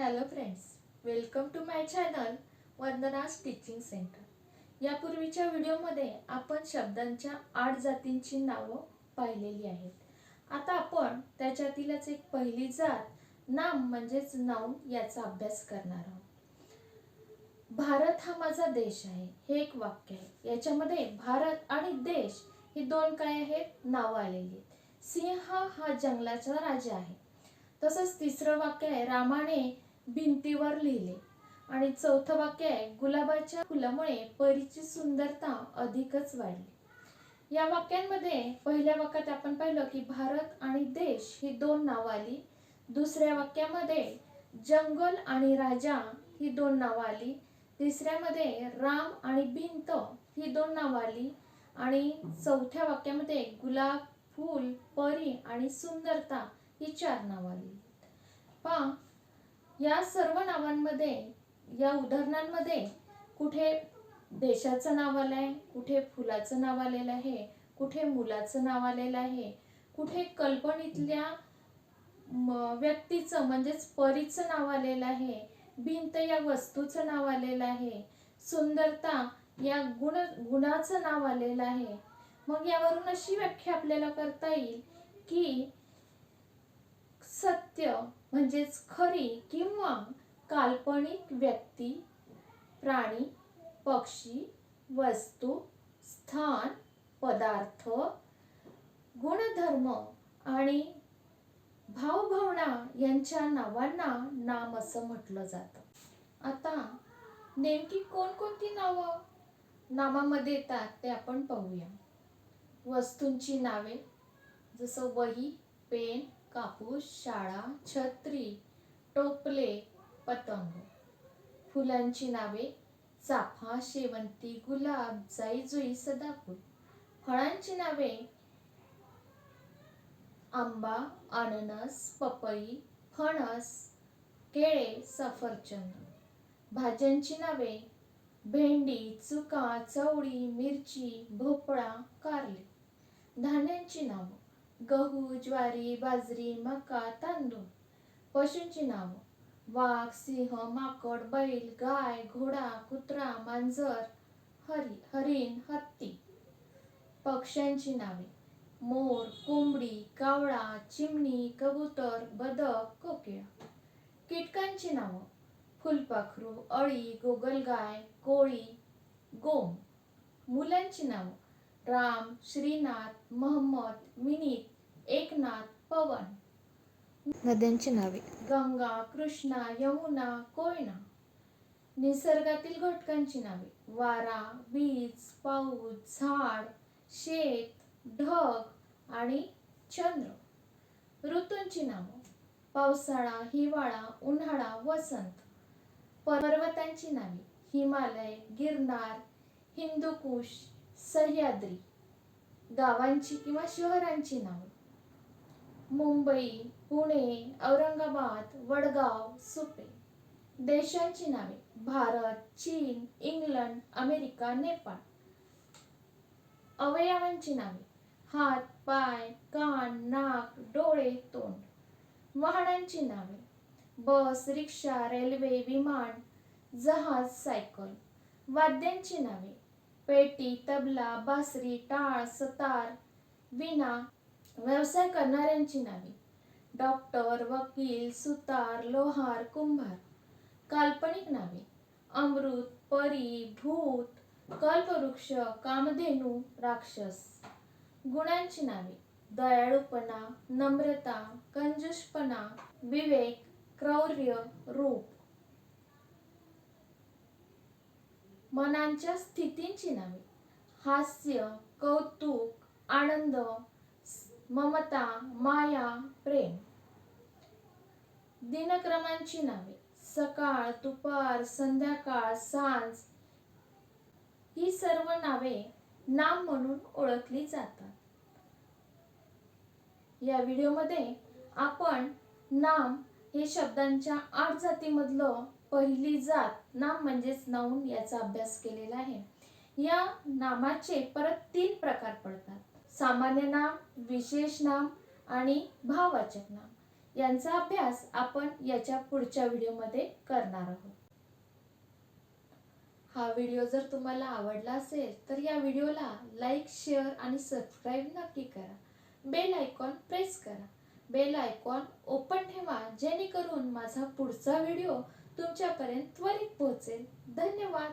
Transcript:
Hello friends welcome to my channel Vandana's teaching centre यापूर्वीच्या व्हिडिओमध्ये आपण शब्दांच्या आठ जातींची नावं पाहिलेली आहेत. आता आपण त्याच्यातीलच एक पहिली जात नाम म्हणजेच नाऊन याचा अभ्यास करणार आहोत. भारत हा माझा देश आहे हे एक वाक्य आहे. याच्यामध्ये भारत आणि देश ही दोन काय आहेत? नावं आलेली आहेत. सिंह हा जंगलाचा राजा आहे. तसंच तिसरं वाक्य आहे रामाने भिंतीवर लिहिले. आणि चौथं वाक्य आहे गुलाबाच्या फुलामुळे परीची सुंदरता अधिकच वाढली. या वाक्यांमध्ये पहिल्या वाक्यात आपण पाहिलं की भारत आणि देश ही दोन नावं आली. दुसऱ्या वाक्यामध्ये जंगल आणि राजा ही दोन नावं आली. तिसऱ्यामध्ये राम आणि भिंत ही दोन नावं आली. आणि चौथ्या वाक्यामध्ये गुलाब फूल परी आणि सुंदरता ही चार नावं आली. पहा या सर्व नावांमध्ये या उदाहरणांमध्ये कुठे देशाचं नाव आलं आहे कुठे फुलाचं नाव आलेलं आहे कुठे मुलाचं नाव आलेलं आहे कुठे कल्पनेतल्या म- व्यक्तीचं म्हणजेच परीचं नाव आलेलं आहे भिंत या वस्तूचं नाव आलेलं आहे सुंदरता या गुण गुणाचं नाव आलेलं आहे. मग यावरून अशी व्याख्या आपल्याला करता येईल की सत्य म्हणजेच खरी किंवा काल्पनिक व्यक्ती प्राणी पक्षी वस्तू स्थान पदार्थ गुणधर्म आणि भावभावना यांच्या नावांना नाम असं म्हटलं जातं. आता नेमकी कोणकोणती नावं नामामध्ये येतात ते आपण पाहूया. वस्तूंची नावे जसं वही पेन कापूस शाळा छत्री टोपले पतंग. फुलांची नावे चाफा शेवंती गुलाब जाई जुई सदाफूल. फळांची नावे आंबा अननस पपई फणस केळे सफरचंद. भाज्यांची नावे भेंडी चुका चवळी मिरची भोपळा कारले. धान्यांची नावं. गहू ज्वारी बाजरी मका तांदूळ पशूंची नावं. वाघ सिंह माकड बैल गाय घोडा कुत्रा मांजर हरी हरिण हत्ती. पक्ष्यांची नावे. मोर कोंबडी कावळा चिमणी कबूतर बदक कोकिळा. कीटकांची नावं. फुलपाखरू अळी गोगलगाय कोळी गोम. मुलांची नावं. राम श्रीनाथ महम्मद मिनित एकनाथ पवन. नद्यांची नावे. गंगा कृष्णा यमुना कोयना. निसर्गातील घटकांची नावे. वारा वीज पाऊस झाड शेत ढग आणि चंद्र. ऋतूंची नावं. पावसाळा हिवाळा उन्हाळा वसंत. पर्वतांची नावे. हिमालय गिरनार हिंदुकुश सह्याद्री. गावांची किंवा शहरांची नावे. मुंबई पुणे औरंगाबाद वडगाव सुपे. देशांची नावे भारत चीन इंग्लंड अमेरिका नेपाळ. अवयवांची नावे हात पाय कान नाक डोळे तोंड. वाहनांची नावे बस रिक्षा रेल्वे विमान जहाज सायकल. वाद्यांची नावे पेटी तबला बासरी टाळ सतार विना व्यवसाय करणाऱ्यांची नावे. डॉक्टर वकील सुतार लोहार कुंभार. काल्पनिक नावे. अमृत परी भूत कल्पवृक्ष कामधेनू राक्षस. गुणांची नावे. दयाळूपणा नम्रता कंजूषपणा विवेक क्रौर्य रूप. मनांच्या स्थितींची नावे. हास्य कौतुक आनंद ममता माया प्रेम. दिनक्रमांची नावे. सकाळ दुपार संध्याकाळ सांज ही सर्व नावे नाम म्हणून ओळखली जातात. या व्हिडिओमध्ये आपण नाम हे शब्दांच्या आठ जातीमधलं पहिली जात नाम म्हणजेच नाऊन याचा अभ्यास केलेला आहे. या नामाचे परत तीन प्रकार पडतात. सामान्य नाम विशेष नाम आणि भाववाचक नाम. यांचा अभ्यास आपण याच्या पुढच्या व्हिडिओमध्ये करणार आहोत. हा व्हिडिओ जर तुम्हाला आवडला असेल तर या व्हिडिओला लाईक शेअर आणि सबस्क्राईब नक्की करा. बेल आयकॉन प्रेस करा. बेल आयकॉन ओपन ठेवा जेणेकरून माझा पुढचा व्हिडिओ तुमच्यापर्यंत त्वरित पोहोचेल. धन्यवाद!